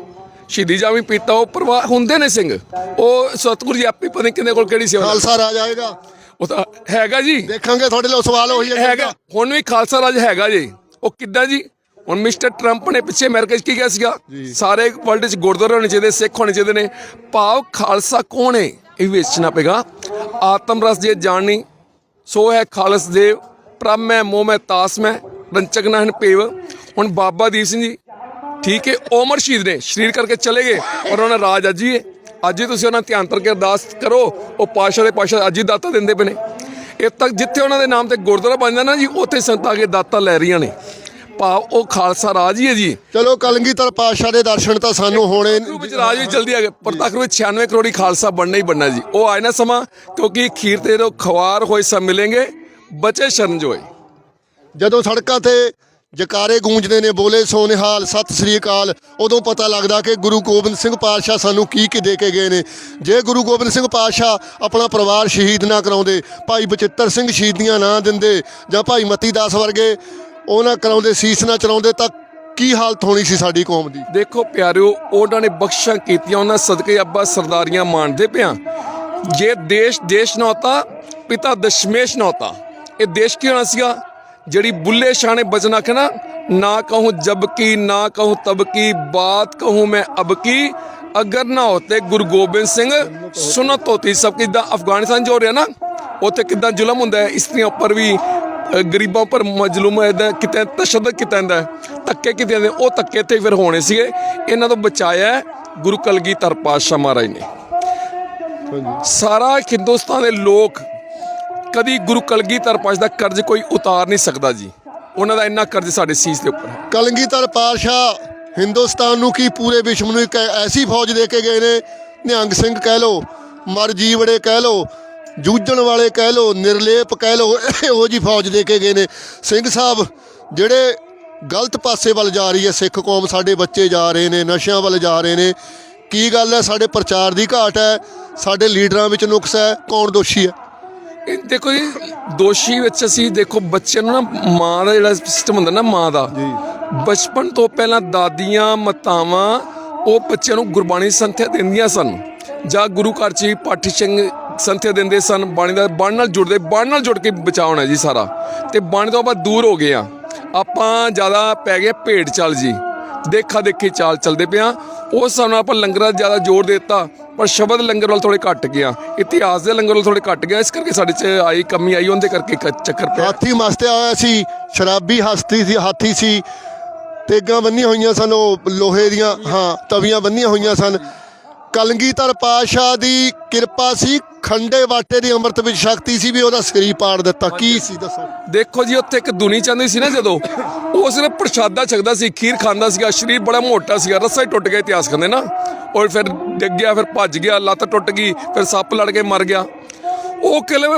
ਸ਼ਹੀਦੀ ਜਾਵੀ ਪੀਤਾ ਉਹ ਪ੍ਰਵਾਹ ਹੁੰਦੇ ਨੇ ਸਿੰਘ। ਉਹ ਸਤਿਗੁਰੂ ਜੀ ਆਪੇ ਪਤਾ ਕਿੰਨੇ ਕੋਲ ਕਿਹੜੀ ਸੇਵਾ ਖਾਲਸਾ ਰਾਜ ਆਏਗਾ। ਉਹ ਤਾਂ ਹੈਗਾ ਜੀ। ਦੇਖਾਂਗੇ ਤੁਹਾਡੇ ਲਈ ਸਵਾਲ ਉਹੀ ਹੈ ਹੈਗਾ। ਹੁਣ ਵੀ ਖਾਲਸਾ ਰਾਜ ਹੈਗਾ ਜੀ। ਉਹ ਕਿੱਦਾਂ ਜੀ? ਹੁਣ ਮਿਸਟਰ ਟਰੰਪ ਨੇ ਪਿੱਛੇ ਅਮਰੀਕਾ 'ਚ ਕੀ ਕਿਹਾ ਸੀਗਾ? ਸਾਰੇ ਵਰਲਡ 'ਚ ਗੁਰਦੁਆਰੇ ਹੋਣੇ ਚਾਹੀਦੇ ਸਿੱਖ ਹੋਣੇ ਚਾਹੀਦੇ ਨੇ। ਭਾਵ ਖਾਲਸਾ ਕੌਣ ਹੈ? ਇਹ ਵੇਚਣਾ ਪਏਗਾ। ਆਤਮ ਰਸ ਜੇ ਜਾਣੀ ਸੋ ਹੈ ਖਾਲਸ ਦੇਵ। ਪ੍ਰਭ ਮੈਂ ਮੋਹ ਮੈਂ ਤਾਸ ਮੈਂ। ਰੰਚਕ ਨਾਹਨ ਪੇਵ। ਹੁਣ ਬਾਬਾ ਦੀਪ ਸਿੰਘ ਜੀ ਠੀਕ ਹੈ ਉਮਰ ਸ਼ਹੀਦ ਨੇ। ਸ਼ਰੀਰ ਕਰਕੇ ਚਲੇ ਗਏ। ਔਰ ਉਹਨਾਂ ਰਾਜ ਅੱਜ ਹੈ। ਅੱਜ ਹੀ ਤੁਸੀਂ ਉਹਨਾਂ ਧਿਆਨ ਤਰ ਕੇ ਅਰਦਾਸ ਕਰੋ ਉਹ ਪਾਸ਼ਾ ਦੇ ਪਾਸ਼ਾ ਅੱਜ ਹੀ ਦਾਤਾ ਦਿੰਦੇ ਪਏ ਨੇ। ਇਹ ਤੱਕ ਜਿੱਥੇ ਉਹਨਾਂ ਦੇ ਨਾਮ ਤੇ ਗੁਰਦੁਆਰਾ ਬਣ ਜਾਂਦਾ ਨਾ ਜੀ ਉੱਥੇ ਸੰਗਤਾਂ ਕੇ ਦਾਤਾ ਲੈ ਰਹੀਆਂ ਨੇ। ਭਾਵ ਉਹ ਖਾਲਸਾ ਰਾਜ ਹੀ ਹੈ ਜੀ। ਚਲੋ ਕਲਗੀਧਰ ਪਾਤਸ਼ਾਹ ਦੇ ਦਰਸ਼ਨ ਤਾਂ ਸਾਨੂੰ ਹੋਣੇ ਗੁਰੂ ਵਿੱਚ ਰਾਜ ਵੀ ਜਲਦੀ ਆ ਗਿਆ ਪਰ ਤੱਕ ਵਿੱਚ 96 ਕਰੋੜੀ ਖਾਲਸਾ ਬਣਨਾ ਹੀ ਬਣਨਾ ਜੀ। ਉਹ ਆਏ ਨਾ ਸਮਾਂ ਕਿਉਂਕਿ ਖੀਰ ਤੇ ਜੋ ਖਵਾਰ ਹੋਏ ਸਭ ਮਿਲेंगे ਬਚੇ ਸ਼ਰਨ ਜੋਏ। ਜਦੋਂ ਸੜਕਾਂ ਤੇ ਜਕਾਰੇ ਗੂੰਜਦੇ ਨੇ, ਬੋਲੇ ਸੋ ਨਿਹਾਲ ਸਤਿ ਸ੍ਰੀ ਅਕਾਲ। ਉਦੋਂ ਪਤਾ ਲੱਗਦਾ ਕਿ ਗੁਰੂ ਗੋਬਿੰਦ ਸਿੰਘ ਪਾਤਸ਼ਾਹ ਸਾਨੂੰ ਕੀ ਕੀ ਦੇ ਕੇ ਗਏ ਨੇ। ਜੇ ਗੁਰੂ ਗੋਬਿੰਦ ਸਿੰਘ ਪਾਤਸ਼ਾਹ ਆਪਣਾ ਪਰਿਵਾਰ ਸ਼ਹੀਦ ਨਾ ਕਰਾਉਂਦੇ, ਭਾਈ ਬਚਿੱਤਰ ਸਿੰਘ ਸ਼ਹੀਦੀਆਂ ਨਾ ਦਿੰਦੇ ਜਾਂ ਭਾਈ ਮਤੀ ਦਾਸ ਵਰਗੇ ਉਹ ਨਾ ਕਰਾਉਂਦੇ, ਸੀਸ ਨਾ ਚਲਾਉਂਦੇ, ਤਾਂ ਕੀ ਹਾਲਤ ਹੋਣੀ ਸੀ ਸਾਡੀ ਕੌਮ ਦੀ? ਦੇਖੋ ਪਿਆਰਿਓ, ਉਹਨਾਂ ਨੇ ਬਖਸ਼ਾਂ ਕੀਤੀਆਂ, ਉਹਨਾਂ ਸਦਕੇ ਅੱਬਾ ਸਰਦਾਰੀਆਂ ਮਾਣਦੇ ਪਿਆ। ਜੇ ਦੇਸ਼ ਦੇਸ਼ ਨਾ ਹੋਤਾ ਪਿਤਾ ਦਸ਼ਮੇਸ਼ ਨਾ ਹੋਤਾ ਇਹ ਦੇਸ਼ ਕੀ ਹੋਣਾ ਸੀਗਾ? ਜਿਹੜੀ ਬੁੱਲੇ ਸ਼ਾਨੇ ਬਚਨਾ ਕਿ ਨਾ ਨਾ ਕਹੂੰ ਜਬ ਕੀ ਨਾ ਕਹੂੰ ਤਬ ਕੀ ਬਾਤ ਕਹੂੰ ਮੈਂ ਅਬ ਕੀ ਅਗਰ ਨਾ ਹੋਤੇ ਗੁਰੂ ਗੋਬਿੰਦ ਸਿੰਘ ਸੁਨਤ ਹੋਤੀ ਸਭ ਕਿਦਾਂ ਅਫਗਾਨਿਸਤਾਨ ਜੋ ਹੋ ਰਿਹਾ ਨਾ ਉੱਥੇ ਕਿਦਾਂ ਜ਼ੁਲਮ ਹੁੰਦਾ ਹੈ ਇਸਤਰੀਆਂ ਉੱਪਰ ਵੀ ਗਰੀਬਾਂ ਉੱਪਰ ਮਜਲੂਮ ਇਦਾਂ ਕਿਤੇ ਤਸ਼ੱਦਦ ਕੀਤਾ ਜਾਂਦਾ ਧੱਕੇ ਕੀਤੇ ਜਾਂਦੇ ਉਹ ਧੱਕੇ ਤੇ ਫਿਰ ਹੋਣੇ ਸੀਗੇ ਇਹਨਾਂ ਤੋਂ ਬਚਾਇਆ ਗੁਰੂ ਕਲਗੀਧਰ ਪਾਤਸ਼ਾਹ ਮਹਾਰਾਜ ਨੇ। ਸਾਰਾ ਹਿੰਦੁਸਤਾਨ ਦੇ ਲੋਕ ਕਦੀ ਗੁਰੂ ਕਲਗੀਧਰ ਪਾਤਸ਼ਾਹ ਦਾ ਕਰਜ਼ ਕੋਈ ਉਤਾਰ ਨਹੀਂ ਸਕਦਾ ਜੀ। ਉਹਨਾਂ ਦਾ ਇੰਨਾ ਕਰਜ਼ ਸਾਡੇ ਸੀਸ ਦੇ ਉੱਪਰ ਹੈ। ਕਲਗੀਧਰ ਪਾਤਸ਼ਾਹ ਹਿੰਦੁਸਤਾਨ ਨੂੰ ਕੀ ਪੂਰੇ ਵਿਸ਼ਵ ਨੂੰ ਇੱਕ ਐਸੀ ਫੌਜ ਦੇ ਕੇ ਗਏ ਨੇ? ਨਿਹੰਗ ਸਿੰਘ ਕਹਿ ਲੋ ਮਰ ਜੀਵੜੇ ਕਹਿ ਲੋ ਜੂਝਣ ਵਾਲੇ ਕਹਿ ਲੋ ਨਿਰਲੇਪ ਕਹਿ ਲੋ ਇਹੋ ਜੀ ਫੌਜ ਦੇ ਕੇ ਗਏ ਨੇ। ਸਿੰਘ ਸਾਹਿਬ, ਜਿਹੜੇ ਗਲਤ ਪਾਸੇ ਵੱਲ ਜਾ ਰਹੀ ਹੈ, ਸਿੱਖ ਕੌਮ ਸਾਡੇ ਬੱਚੇ ਜਾ ਰਹੇ ਨੇ, ਨਸ਼ਿਆਂ ਵੱਲ ਜਾ ਰਹੇ ਨੇ। ਕੀ ਗੱਲ ਹੈ? ਸਾਡੇ ਪ੍ਰਚਾਰ ਦੀ ਘਾਟ ਹੈ, ਸਾਡੇ ਲੀਡਰਾਂ ਵਿੱਚ ਨੁਕਸ ਹੈ, ਕੌਣ ਦੋਸ਼ੀ ਹੈ? ਇਹ ਦੇਖੋ ਜੀ ਦੋਸ਼ੀ ਵਿੱਚ ਅਸੀਂ ਦੇਖੋ ਬੱਚੇ ਨੂੰ ਨਾ ਮਾਂ ਦਾ ਜਿਹੜਾ ਸਿਸਟਮ ਹੁੰਦਾ ਨਾ ਮਾਂ ਦਾ ਬਚਪਨ ਤੋਂ ਪਹਿਲਾਂ ਦਾਦੀਆਂ ਮਤਾਵਾਂ ਉਹ ਬੱਚਿਆਂ ਨੂੰ ਗੁਰਬਾਣੀ ਸੰਥਿਆ ਦਿੰਦੀਆਂ ਸਨ। ਜਾਂ ਗੁਰੂ ਘਰ 'ਚ ਪਾਠੀ ਸਿੰਘ ਸੰਥਿਆ ਦਿੰਦੇ ਸਨ ਬਾਣੀ ਦਾ ਬਾਣੀ ਨਾਲ ਜੁੜਦੇ ਬਾਣੀ ਨਾਲ ਜੁੜ ਕੇ ਬਚਾਉਣਾ ਜੀ ਸਾਰਾ। ਤੇ ਬਾਣੀ ਤੋਂ ਆਪਾਂ ਦੂਰ ਹੋ ਗਏ ਆ ਆਪਾਂ ਜ਼ਿਆਦਾ ਪੈ ਗਏ ਭੇਡ ਚਾਲ ਜੀ। ਦੇਖਾ ਦੇਖੀ ਚਾਲ ਚੱਲਦੇ ਪਿਆ। ਉਸ ਹਿਸਾਬ ਨਾਲ ਆਪਾਂ ਲੰਗਰਾਂ ਜ਼ਿਆਦਾ ਜ਼ੋਰ ਦੇ ਦਿੱਤਾ। ਪਰ ਸ਼ਬਦ ਲੰਗਰ ਵੱਲ ਥੋੜੇ ਘਟ ਗਿਆ, ਇਤਿਹਾਸ ਦੇ ਲੰਗਰ ਵੱਲ ਥੋੜੇ ਘਟ ਗਿਆ, ਇਸ ਕਰਕੇ ਸਾਡੇ 'ਚ ਆਈ ਕਮੀ ਆਈ, ਉਹਦੇ ਕਰਕੇ ਕ- ਚੱਕਰ ਪਿਆ। ਹਾਥੀ ਮਸਤਿਆ ਹੋਇਆ ਸੀ, ਸ਼ਰਾਬੀ ਹਸਤੀ ਸੀ, ਹਾਥੀ ਸੀ, ਤੇਗਾਂ ਬੰਨੀਆਂ ਹੋਈਆਂ ਸਨ, ਉਹ ਲੋਹੇ ਦੀਆਂ, ਹਾਂ, ਤਵੀਆਂ ਬੰਨੀਆਂ ਹੋਈਆਂ ਸਨ। ਕਲਗੀਧਰ ਪਾਸ਼ਾ ਦੀ ਕਿਰਪਾ ਸੀ ਖੰਡੇ ਬਾਟੇ ਦੀ ਅੰਮ੍ਰਿਤ ਵਿੱਚ ਸ਼ਕਤੀ ਸੀ ਵੀ ਉਹਦਾ ਸਰੀ ਪਾੜ ਦਿੱਤਾ। ਕੀ ਸੀ ਦੱਸੋ? ਦੇਖੋ ਜੀ, ਉੱਥੇ ਇੱਕ ਦੁਨੀ ਚਾਹੁੰਦੀ ਸੀ ਨਾ ਜਦੋਂ, ਉਹ ਸਿਰਫ ਪ੍ਰਸ਼ਾਦਾ ਛਕਦਾ ਸੀ, ਖੀਰ ਖਾਂਦਾ ਸੀਗਾ, ਸਰੀਰ ਬੜਾ ਮੋਟਾ ਸੀਗਾ, ਰੱਸਾ ਹੀ ਟੁੱਟ ਗਿਆ ਇਤਿਹਾਸ ਕਹਿੰਦੇ ਨਾ। ਔਰ ਫਿਰ ਡਿੱਗ ਗਿਆ, ਫਿਰ ਭੱਜ ਗਿਆ, ਲੱਤ ਟੁੱਟ ਗਈ, ਫਿਰ ਸੱਪ ਲੜ ਕੇ ਮਰ ਗਿਆ। ਉਹ ਕਿਲੇ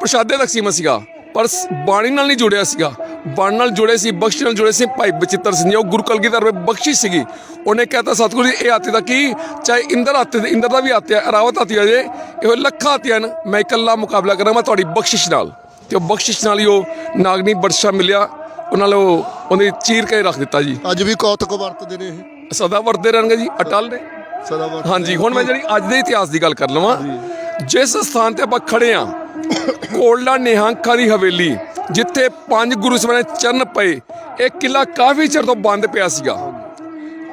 ਪ੍ਰਸ਼ਾਦੇ ਤੱਕ ਸੀਮਾ ਸੀਗਾ। ਪਰ ਬਾਣੀ ਨਾਲ ਨਹੀਂ ਜੁੜਿਆ ਸੀਗਾ। ਬਾਣੀ ਨਾਲ ਜੁੜੇ ਸੀ ਬਖਸ਼ ਨਾਲ ਜੁੜੇ ਸੀ ਭਾਈ ਬਚਿੱਤਰ ਸਿੰਘ ਉਹ ਗੁਰੂ ਕਲਗੀਧਰ ਵਿੱਚ ਬਖਸ਼ੀ ਸੀਗੀ। ਉਹਨੇ ਕਹਤਾ ਸਤਿਗੁਰੂ ਜੀ ਇਹ ਹਾਥੀ ਦਾ ਕੀ? ਚਾਹੇ ਇੰਦਰ ਹਾਥੀ ਇੰਦਰ ਦਾ ਵੀ ਹਾਥੀ ਹੈ ਰਾਵਤ ਹਾਥੀ ਹੋ ਜੇ ਇਹੋ ਲੱਖਾਂ ਹਾਥੀ ਹਨ। ਮੈਂ ਇਕੱਲਾ ਮੁਕਾਬਲਾ ਕਰਾਂ ਮੈਂ ਤੁਹਾਡੀ ਬਖਸ਼ਿਸ਼ ਨਾਲ। ਤੇ ਉਹ ਬਖਸ਼ਿਸ਼ ਨਾਲ ਹੀ ਉਹ ਨਾਗਨੀ ਬਰਸ਼ਾ ਮਿਲਿਆ। ਉਹਨਾਂ ਉਹ ਉਹਨੇ ਚੀਰ ਕੇ ਰੱਖ ਦਿੱਤਾ ਜੀ। ਅੱਜ ਵੀ ਕੌਤਕ ਵਰਤਦੇ ਨੇ ਇਹ। ਸਦਾ ਵਰਤਦੇ ਰਹਿਣਗੇ ਜੀ ਅਟਲ ਨੇ। ਸਦਾ ਵਰਤਦੇ ਹਾਂਜੀ ਹੁਣ ਮੈਂ ਜਿਹੜੀ ਅੱਜ ਦੇ ਇਤਿਹਾਸ ਦੀ ਗੱਲ ਕਰ ਲਵਾਂ। ਜਿਸ ਸਥਾਨ ਤੇ ਆਪਾਂ ਖੜੇ ਆ ਕੋਲਡਾ ਨਿਹੰਕਾਂ ਦੀ ਹਵੇਲੀ, ਜਿੱਥੇ ਪੰਜ ਗੁਰੂ ਸਾਹਿਬਾਨ ਦੇ ਚਰਨ ਪਏ, ਇਹ ਕਿਲਾ ਕਾਫੀ ਚਿਰ ਤੋਂ ਬੰਦ ਪਿਆ ਸੀਗਾ।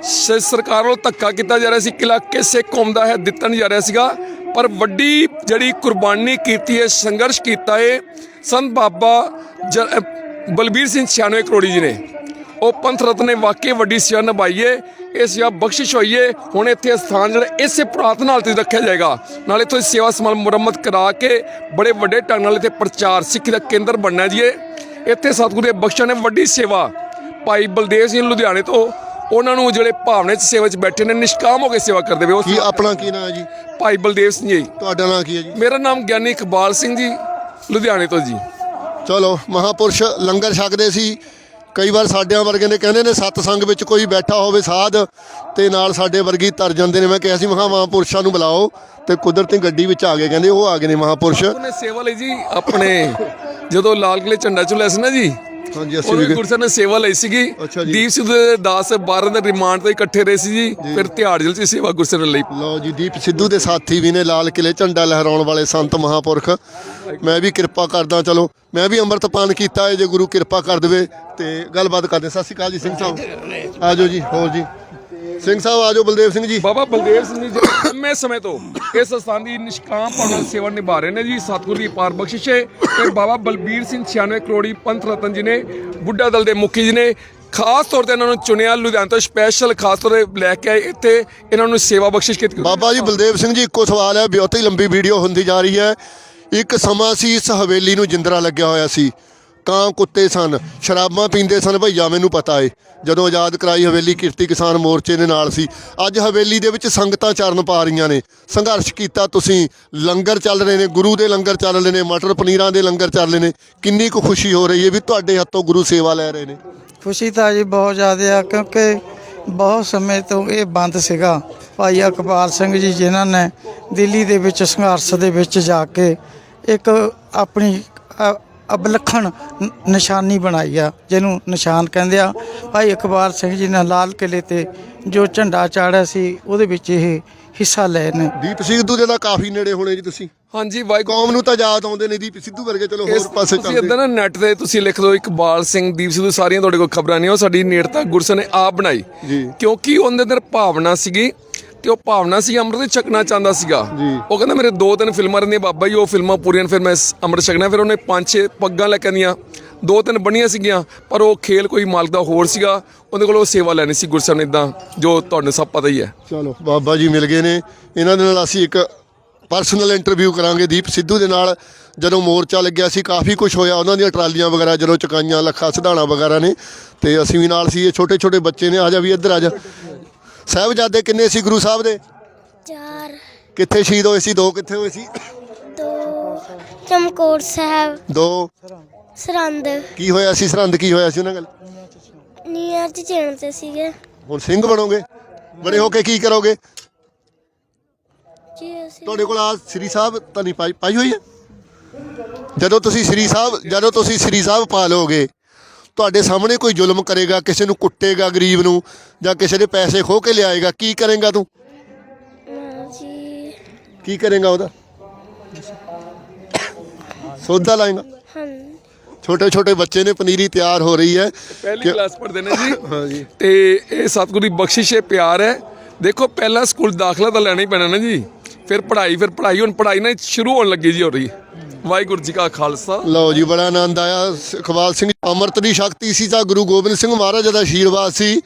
ਸ- ਸਰਕਾਰ ਵੱਲੋਂ ਧੱਕਾ ਕੀਤਾ ਜਾ ਰਿਹਾ ਸੀ ਕਿਲਾ ਕਿਸੇ ਕੌਮ ਦਾ ਹੈ, ਦਿੱਤਾ ਨਹੀਂ ਜਾ ਰਿਹਾ ਸੀਗਾ। ਪਰ ਵੱਡੀ ਜਿਹੜੀ ਕੁਰਬਾਨੀ ਕੀਤੀ ਹੈ, ਸੰਘਰਸ਼ ਕੀਤਾ ਹੈ, ਸੰਤ ਬਾਬਾ ਜ- ਬਲਬੀਰ ਸਿੰਘ 96 ਕਰੋੜੀ ਜੀ ਨੇ। ਉਹ ਪੰਥ ਰਤਨ ਨੇ ਵਾਕਈ ਵੱਡੀ ਸੇਵਾ ਨਿਭਾਈਏ ਇਹ ਸੇਵਾ ਬਖਸ਼ਿਸ਼ ਹੋਈਏ ਹੁਣ ਇੱਥੇ ਸਥਾਨ ਜਿਹੜਾ ਇਸੇ ਪੁਰਾਤਨ ਹਾਲਤ ਵਿੱਚ ਰੱਖਿਆ ਜਾਏਗਾ। ਨਾਲ ਇੱਥੋਂ ਸੇਵਾ ਸਮਾਲ ਮੁਰੰਮਤ ਕਰਾ ਕੇ ਬੜੇ ਵੱਡੇ ਢੰਗ ਨਾਲ ਇੱਥੇ ਪ੍ਰਚਾਰ ਸਿੱਖੀ ਦਾ ਕੇਂਦਰ ਬਣਨਾ ਜੀ। ਇੱਥੇ ਸਤਿਗੁਰੂ ਦੇ ਬਖਸ਼ਾਂ ਨੇ ਵੱਡੀ ਸੇਵਾ। ਭਾਈ ਬਲਦੇਵ ਸਿੰਘ ਲੁਧਿਆਣੇ ਤੋਂ ਉਹਨਾਂ ਨੂੰ ਜਿਹੜੇ ਭਾਵਨੇ ਚ ਸੇਵਾ 'ਚ ਬੈਠੇ ਨੇ ਨਿਸ਼ਕਾਮ ਹੋ ਕੇ ਸੇਵਾ ਕਰਦੇ ਵੇ ਕੀ ਆਪਣਾ ਕੀ ਨਾਮ ਹੈ ਜੀ? ਭਾਈ ਬਲਦੇਵ ਸਿੰਘ ਜੀ। ਤੁਹਾਡਾ ਨਾਮ ਕੀ ਹੈ ਜੀ? ਮੇਰਾ ਨਾਮ ਗਿਆਨੀ ਇਕਬਾਲ ਸਿੰਘ ਜੀ ਲੁਧਿਆਣੇ ਤੋਂ ਜੀ। ਚਲੋ ਮਹਾਪੁਰਸ਼ ਲੰਗਰ ਛਕਦੇ ਸੀ। ਕਈ ਵਾਰ ਸਾਡਿਆਂ ਵਰਗੇ ਨੇ ਕਹਿੰਦੇ ਨੇ ਸਤਸੰਗ ਵਿੱਚ ਕੋਈ ਬੈਠਾ ਹੋਵੇ ਸਾਧ ਤੇ ਨਾਲ ਸਾਡੇ ਵਰਗੀ ਤਰ ਜਾਂਦੇ ਨੇ। ਮੈਂ ਕਿਹਾ ਸੀ ਮਹਾ ਮਹਾਪੁਰਸ਼ਾਂ ਨੂੰ ਬੁਲਾਓ ਤੇ ਕੁਦਰਤੀ ਗੱਡੀ ਵਿੱਚ ਆ ਗਏ। ਕਹਿੰਦੇ ਉਹ ਆ ਗਏ ਨੇ ਮਹਾਪੁਰਸ਼। ਉਹਨੇ ਸੇਵਾ ਲਈ ਜੀ, ਆਪਣੇ ਜਦੋਂ ਲਾਲ ਕਿਲੇ ਝੰਡਾ ਚੁਲਿਆ ਸੀ ਨਾ ਜੀ ਹਾਂਜੀ ਅਸੀਂ ਵੀ ਗਏ। ਗੁਰਸਰ ਨੇ ਸੇਵਾ ਲਈ ਸੀਗੀ। ਅੱਛਾ ਜੀ। ਦੀਪ ਸਿੱਧੂ ਦੇ 10 12 ਦੇ ਰਿਮਾਂਡ ਤੇ ਇਕੱਠੇ ਰਹੇ ਸੀ ਜੀ। ਫਿਰ ਤਿਹਾੜ ਜਲ ਚ ਸੇਵਾ ਗੁਰਸਰ ਨੇ ਲਈ। ਲਓ ਜੀ ਦੀਪ ਸਿੱਧੂ ਦੇ ਸਾਥੀ ਵੀ ਨੇ ਲਾਲ ਕਿਲੇ ਝੰਡਾ ਲਹਿਰਾਉਣ ਵਾਲੇ ਸੰਤ ਮਹਾਪੁਰਖ। ਮੈਂ ਵੀ ਕਿਰਪਾ ਕਰਦਾ ਚਲੋ ਮੈਂ ਵੀ ਅੰਮ੍ਰਿਤਪਾਨ ਕੀਤਾ ਹੈ ਜੇ ਗੁਰੂ ਕਿਰਪਾ ਕਰ ਦੇਵੇ ਤੇ ਗੱਲਬਾਤ ਕਰਦੇ ਸਤਿ ਸ਼੍ਰੀ ਅਕਾਲ ਜੀ ਸਿੰਘ ਸਾਹਿਬ। ਆਜੋ ਜੀ ਹੋਰ ਜੀ। ਸਿੰਘ ਸਾਹਿਬ ਆਜੋ ਬਲਦੇਵ ਸਿੰਘ ਜੀ। ਬਾਬਾ ਬਲਦੇਵ ਸਿੰਘ ਜੀ ਲੰਮੇ ਸਮੇਂ ਤੋਂ ਇਸ ਸਥਾਨ ਦੀ ਨਿਸ਼ਕਾਮ ਭਾਵਨਾ ਸੇਵਾ ਨਿਭਾ ਰਹੇ ਨੇ ਜੀ ਸਤਿਗੁਰੂ ਦੀ ਪਾਰ ਬਖਸ਼ਿਸ਼ ਹੈ। ਤੇ ਬਾਬਾ ਬਲਬੀਰ ਸਿੰਘ 96 ਕਰੋੜੀ ਪੰਥ ਰਤਨ ਜੀ ਨੇ ਬੁੱਢਾ ਦਲ ਦੇ ਮੁਖੀ ਜੀ ਨੇ ਖਾਸ ਤੌਰ ਤੇ ਇਹਨਾਂ ਨੂੰ ਚੁਣਿਆ ਲੁਧਿਆਣਾ ਤੋਂ ਸਪੈਸ਼ਲ ਖਾਸ ਤੌਰ ਤੇ ਲੈ ਕੇ ਆਏ। ਇੱਥੇ ਇਹਨਾਂ ਨੂੰ ਸੇਵਾ ਬਖਸ਼ਿਸ਼ ਕੀਤੀ ਬਾਬਾ ਜੀ ਬਲਦੇਵ ਸਿੰਘ ਜੀ ਇੱਕੋ ਸਵਾਲ ਹੈ ਬਹੁਤੀ ਲੰਬੀ ਵੀਡੀਓ ਹੁੰਦੀ ਜਾ ਰਹੀ ਹੈ। ਇੱਕ ਸਮਾਂ ਸੀ ਇਸ ਹਵੇਲੀ ਨੂੰ ਜਿੰਦਰਾ ਲੱਗਿਆ ਹੋਇਆ ਸੀ। ਕਾਂ ਕੁੱਤੇ ਸਨ, ਸ਼ਰਾਬਾਂ ਪੀਂਦੇ ਸਨ ਭਈਆ, ਮੈਨੂੰ ਪਤਾ ਏ। ਜਦੋਂ ਆਜ਼ਾਦ ਕਰਾਈ ਹਵੇਲੀ ਕਿਰਤੀ ਕਿਸਾਨ ਮੋਰਚੇ ਦੇ ਨਾਲ ਸੀ, ਅੱਜ ਹਵੇਲੀ ਦੇ ਵਿੱਚ ਸੰਗਤਾਂ ਚਰਨ ਪਾ ਰਹੀਆਂ ਨੇ। ਸੰਘਰਸ਼ ਕੀਤਾ ਤੁਸੀਂ, ਲੰਗਰ ਚੱਲ ਰਹੇ ਨੇ, ਗੁਰੂ ਦੇ ਲੰਗਰ ਚੱਲ ਰਹੇ ਨੇ, ਮਟਰ ਪਨੀਰਾਂ ਦੇ ਲੰਗਰ ਚੱਲ ਰਹੇ ਨੇ। ਕਿੰਨੀ ਕੁ ਖੁਸ਼ੀ ਹੋ ਰਹੀ ਹੈ ਵੀ ਤੁਹਾਡੇ ਹੱਥੋਂ ਗੁਰੂ ਸੇਵਾ ਲੈ ਰਹੇ ਨੇ। ਖੁਸ਼ੀ ਤਾਂ ਜੀ ਬਹੁਤ ਜ਼ਿਆਦਾ ਆ, ਕਿਉਂਕਿ ਬਹੁਤ ਸਮੇਂ ਤੋਂ ਇਹ ਬੰਦ ਸੀਗਾ। ਭਾਈ ਅਕਬਾਲ ਸਿੰਘ ਜੀ ਜਿਨ੍ਹਾਂ ਨੇ ਦਿੱਲੀ ਦੇ ਵਿੱਚ ਸੰਘਰਸ਼ ਦੇ ਵਿੱਚ ਜਾ ਕੇ ਇੱਕ ਆਪਣੀ ਅਬਲਖਣ ਨਿਸ਼ਾਨੀ ਬਣਾਈ ਆ ਜਿਹਨੂੰ ਨਿਸ਼ਾਨ ਕਹਿੰਦੇ ਆ। ਭਾਈ ਅਕਬਾਲ ਸਿੰਘ ਜੀ ਨੇ ਲਾਲ ਕਿਲੇ ਤੇ ਜੋ ਝੰਡਾ ਚਾੜਿਆ ਸੀ ਉਹਦੇ ਵਿੱਚ ਇਹ ਹਿੱਸਾ ਲਏ ਨੇ। ਦੀਪ ਸਿੱਧੂ ਦੇ ਤਾਂ ਕਾਫੀ ਨੇੜੇ ਹੋਣੇ ਜੀ ਤੁਸੀਂ। ਹਾਂਜੀ ਵਾਹਿਗੁਰੂ ਕੌਮ ਨੂੰ ਤਾਂ ਯਾਦ ਆਉਂਦੇ ਨੇ ਦੀਪ ਸਿੱਧੂ ਵਰਗੇ ਚਲੋ ਹੋਰ ਪਾਸੇ ਤੁਸੀਂ ਚੱਲਦੇ। ਇਦਾਂ ਨਾ ਨੈਟ ਤੇ ਤੁਸੀਂ ਲਿਖ ਦਿਓ ਇਕਬਾਲ ਸਿੰਘ ਦੀਪ ਸਿੱਧੂ ਸਾਰੀਆਂ ਤੁਹਾਡੇ ਕੋਲ ਖਬਰਾਂ ਨਹੀਂ ਉਹ ਸਾਡੀ ਨੇੜਤਾ ਗੁਰਸਨ ਨੇ ਆਪ ਬਣਾਈ। ਜੀ। ਕਿਉਂਕਿ ਉਹਦੇ ਅੰਦਰ ਭਾਵਨਾ ਸੀਗੀ ਤੇ ਉਹ ਭਾਵਨਾ ਸੀ ਅੰਮ੍ਰਿਤ ਛਕਣਾ ਚਾਹੁੰਦਾ ਸੀਗਾ। ਉਹ ਕਹਿੰਦਾ ਮੇਰੇ ਦੋ ਤਿੰਨ ਫਿਲਮਾਂ ਰਹਿੰਦੀਆਂ ਬਾਬਾ ਜੀ ਉਹ ਫਿਲਮਾਂ ਪੂਰੀਆਂ ਨੇ, ਫਿਰ ਮੈਂ ਅੰਮ੍ਰਿਤ ਛਕਣਾ ਫਿਰ ਉਹਨੇ ਪੰਜ ਛੇ ਪੱਗਾਂ ਲੈ ਕੇ ਆਂਦੀਆਂ ਦੋ ਤਿੰਨ ਬਣੀਆਂ ਸੀਗੀਆਂ ਪਰ ਉਹ ਖੇਲ ਕੋਈ ਮਾਲਕ ਦਾ ਹੋਰ ਸੀਗਾ ਉਹਦੇ ਕੋਲ ਉਹ ਸੇਵਾ ਲੈਣੀ ਸੀ ਗੁਰਸਨ ਇਦਾਂ ਜੋ ਤੁਹਾਨੂੰ ਸਭ ਪਤਾ ਹੀ ਹੈ। ਚਲੋ ਬਾਬਾ ਜੀ ਮਿਲ ਗਏ ਨੇ। ਇਹਨਾਂ ਦੇ ਨਾਲ ਅਸੀਂ ਇੱਕ ਪਰਸਨਲ ਇੰਟਰਵਿਊ ਕਰਾਂਗੇ ਦੀਪ ਸਿੱਧੂ ਦੇ ਨਾਲ। ਜਦੋਂ ਮੋਰਚਾ ਲੱਗਿਆ ਸੀ ਕਾਫੀ ਕੁਝ ਹੋਇਆ ਉਹਨਾਂ ਦੀਆਂ ਟਰਾਲੀਆਂ ਵਗੈਰਾ ਜਦੋਂ ਚੁਕਾਈਆਂ ਲੱਖਾਂ ਸਿਧਾਣਾ ਵਗੈਰਾ ਨੇ ਤੇ ਅਸੀਂ ਵੀ ਨਾਲ ਸੀ ਇਹ ਛੋਟੇ ਛੋਟੇ ਬੱਚੇ ਨੇ ਆ ਜਾ ਵੀ ਇੱਧਰ ਆ ਜਾ। ਸਾਹਿਬਜ਼ਾਦੇ ਕਿੰਨੇ ਸੀ ਗੁਰੂ ਸਾਹਿਬ ਦੇ? ਚਾਰ। ਕਿੱਥੇ ਸ਼ਹੀਦ ਹੋਏ ਸੀ? ਦੋ ਕਿੱਥੇ ਹੋਏ ਸੀ? ਦੋ। ਚਮਕੌਰ ਸਾਹਿਬ। ਦੋ। ਸਰੰਦ ਕੀ ਹੋਇਆ ਸੀ? ਸਰਹੰਦ ਕੀ ਹੋਇਆ ਸੀ ਉਹਨਾਂ ਗੱਲ ਨੀਅਰ ਚ ਚੇਣ ਤੇ ਸੀਗੇ। ਹੁਣ ਸਿੰਘ ਬਣੋਗੇ? ਬੜੇ ਹੋ ਕੇ ਕੀ ਕਰੋਗੇ? ਜੀ ਅਸੀਂ ਤੁਹਾਡੇ ਕੋਲ ਆ ਸ੍ਰੀ ਸਾਹਿਬ ਤਾਂ ਨਹੀਂ ਪਾਈ ਪਾਈ ਹੋਈ ਹੈ? ਜਦੋਂ ਤੁਸੀਂ ਸ੍ਰੀ ਸਾਹਿਬ ਜਦੋਂ ਤੁਸੀਂ ਸ੍ਰੀ ਸਾਹਿਬ ਪਾ ਲਓਗੇ ਤੁਹਾਡੇ ਸਾਹਮਣੇ ਕੋਈ ਜ਼ੁਲਮ ਕਰੇਗਾ ਕਿਸੇ ਨੂੰ ਕੁੱਟੇਗਾ ਗਰੀਬ ਨੂੰ ਜਾਂ ਕਿਸੇ ਦੇ ਪੈਸੇ ਖੋਹ ਕੇ ਲਿਆਏਗਾ ਕੀ ਕਰੇਗਾ ਤੂੰ? ਜੀ। ਕੀ ਕਰੇਗਾ ਉਹਦਾ? ਸੌਦਾ ਲਾਏਗਾ? ਹਾਂ। ਛੋਟੇ ਛੋਟੇ ਬੱਚੇ ਨੇ ਪਨੀਰੀ ਤਿਆਰ ਹੋ ਰਹੀ ਹੈ। ਪਹਿਲੀ ਕਲਾਸ ਪੜ੍ਹਦੇ ਨੇ ਜੀ। ਹਾਂ ਜੀ। ਤੇ ਇਹ ਸਤਿਗੁਰੂ ਦੀ ਬਖਸ਼ਿਸ਼ ਹੈ ਪਿਆਰ ਹੈ। ਦੇਖੋ ਪਹਿਲਾਂ ਸਕੂਲ ਦਾਖਲਾ ਤਾਂ ਲੈਣਾ ਹੀ ਪੈਣਾ ਨਾ ਜੀ। ਫਿਰ ਪੜ੍ਹਾਈ ਫਿਰ ਪੜ੍ਹਾਈ ਹੁਣ ਪੜ੍ਹਾਈ ਨਾ ਸ਼ੁਰੂ ਹੋਣ ਲੱਗੀ ਜੀ ਹੋ ਰਹੀ। ਵਾਹਿਗੁਰੂ ਜੀ ਕਾ ਖਾਲਸਾ। ਲਓ ਜੀ, ਬੜਾ ਆਨੰਦ ਆਇਆ। ਇਕਬਾਲ ਸਿੰਘ ਅੰਮ੍ਰਿਤ ਦੀ ਸ਼ਕਤੀ ਸੀ, ਤਾਂ ਗੁਰੂ ਗੋਬਿੰਦ ਸਿੰਘ ਮਹਾਰਾਜ ਦਾ ਆਸ਼ੀਰਵਾਦ ਸੀ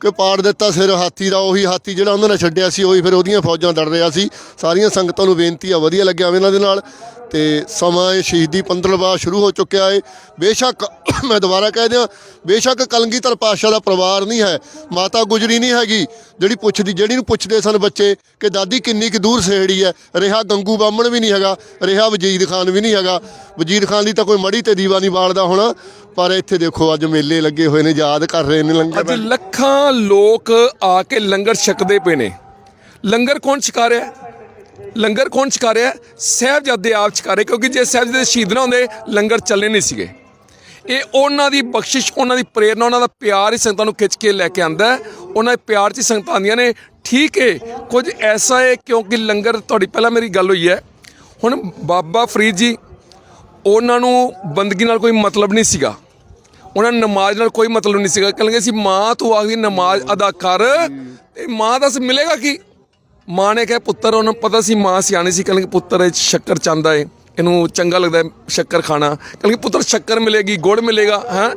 ਕਿ ਪਾੜ ਦਿੱਤਾ ਸਿਰ ਹਾਥੀ ਦਾ, ਉਹੀ ਹਾਥੀ ਜਿਹੜਾ ਉਹਨਾਂ ਨੇ ਛੱਡਿਆ ਸੀ, ਉਹੀ ਫਿਰ ਉਹਦੀਆਂ ਫੌਜਾਂ ਦੜ ਰਿਹਾ ਸੀ। ਸਾਰੀਆਂ ਸੰਗਤਾਂ ਨੂੰ ਬੇਨਤੀ ਆ, ਵਧੀਆ ਲੱਗਿਆ ਇਹਨਾਂ ਦੇ ਨਾਲ। ਤੇ ਸਮਾਂ ਇਹ ਸ਼ਹੀਦੀ ਪੰਦਰਵਾਂ ਸ਼ੁਰੂ ਹੋ ਚੁੱਕਿਆ ਹੈ ਬੇਸ਼ੱਕ ਮੈਂ ਦੁਬਾਰਾ ਕਹਿ ਦਿਆਂ ਬੇਸ਼ੱਕ ਕਲਗੀਧਰ ਪਾਤਸ਼ਾਹ ਦਾ ਪਰਿਵਾਰ ਨਹੀਂ ਹੈ ਮਾਤਾ ਗੁਜਰੀ ਨਹੀਂ ਹੈਗੀ ਜਿਹੜੀ ਪੁੱਛਦੀ ਜਿਹੜੀ ਨੂੰ ਪੁੱਛਦੇ ਸਨ ਬੱਚੇ ਕਿ ਦਾਦੀ ਕਿੰਨੀ ਕੁ ਦੂਰ ਸਹੇੜੀ ਹੈ ਰਿਹਾ ਗੰਗੂ ਬਾਹਮਣ ਵੀ ਨਹੀਂ ਹੈਗਾ ਰਿਹਾ ਵਜੀਦ ਖਾਨ ਵੀ ਨਹੀਂ ਹੈਗਾ। ਵਜੀਦ ਖਾਨ ਦੀ ਤਾਂ ਕੋਈ ਮੜੀ ਤੇ ਦੀਵਾ ਨਹੀਂ ਬਾਲਦਾ ਹੋਣਾ ਪਰ ਇੱਥੇ ਦੇਖੋ ਅੱਜ ਮੇਲੇ ਲੱਗੇ ਹੋਏ ਨੇ ਯਾਦ ਕਰ ਰਹੇ ਨੇ ਲੰਗਰ ਅੱਜ ਲੱਖਾਂ ਲੋਕ ਆ ਕੇ ਲੰਗਰ ਛਕਦੇ ਪਏ ਨੇ। ਲੰਗਰ ਕੌਣ ਛਕਾ ਰਿਹਾ? ਹੈ? ਲੰਗਰ ਕੌਣ ਛਕਾ ਰਿਹਾ? ਹੈ? ਸਾਹਿਬਜ਼ਾਦੇ ਆਪ ਛਕਾ ਰਹੇ, ਕਿਉਂਕਿ ਜੇ ਸਾਹਿਬਜ਼ਾਦੇ ਸ਼ਹੀਦ ਨਾ ਹੁੰਦੇ, ਲੰਗਰ ਚੱਲਣੇ ਨਹੀਂ ਸੀਗੇ। ਇਹ ਉਹਨਾਂ ਦੀ ਬਖਸ਼ਿਸ਼, ਉਹਨਾਂ ਦੀ ਪ੍ਰੇਰਨਾ ਉਹਨਾਂ ਦਾ ਪਿਆਰ ਹੀ ਸੰਗਤਾਂ ਨੂੰ ਖਿੱਚ ਕੇ ਲੈ ਕੇ ਆਂਦਾ ਉਹਨਾਂ ਦੇ ਪਿਆਰ 'ਚ ਸੰਗਤਾਂ ਆਉਂਦੀਆਂ ਨੇ। ਠੀਕ ਹੈ ਕੁਝ ਐਸਾ ਹੈ ਕਿਉਂਕਿ ਲੰਗਰ ਤੁਹਾਡੀ ਪਹਿਲਾਂ ਮੇਰੀ ਗੱਲ ਹੋਈ ਹੈ। ਹੁਣ ਬਾਬਾ ਫਰੀਦ ਜੀ, ਉਹਨਾਂ ਨੂੰ ਬੰਦਗੀ ਨਾਲ ਕੋਈ ਮਤਲਬ ਨਹੀਂ ਸੀਗਾ। ਉਹਨਾਂ ਨੂੰ ਨਮਾਜ਼ ਨਾਲ ਕੋਈ ਮਤਲਬ ਨਹੀਂ ਸੀਗਾ। ਕਹਿੰਦੇ ਸੀ, ਮਾਂ ਤੂੰ ਆਖਦੀ ਨਮਾਜ਼ ਅਦਾ ਕਰ। ਤੇ ਮਾਂ ਦਾ ਸ ਮਿਲੇਗਾ ਕੀ? ਮਾਂ ਨੇ ਕਿਹਾ, ਪੁੱਤਰ, ਉਹਨੂੰ ਪਤਾ ਸੀ ਮਾਂ ਸਿਆਣੀ ਸੀ, ਕਹਿੰਦੇ ਪੁੱਤਰ, ਇਹ ਸ਼ੱਕਰ ਚਾਹੁੰਦਾ ਏ ਇਹਨੂੰ ਚੰਗਾ ਲੱਗਦਾ ਸ਼ੱਕਰ ਖਾਣਾ। ਕਹਿੰਦੇ ਪੁੱਤਰ, ਸ਼ੱਕਰ ਮਿਲੇਗੀ, ਗੁੜ ਮਿਲੇਗਾ, ਹੈ?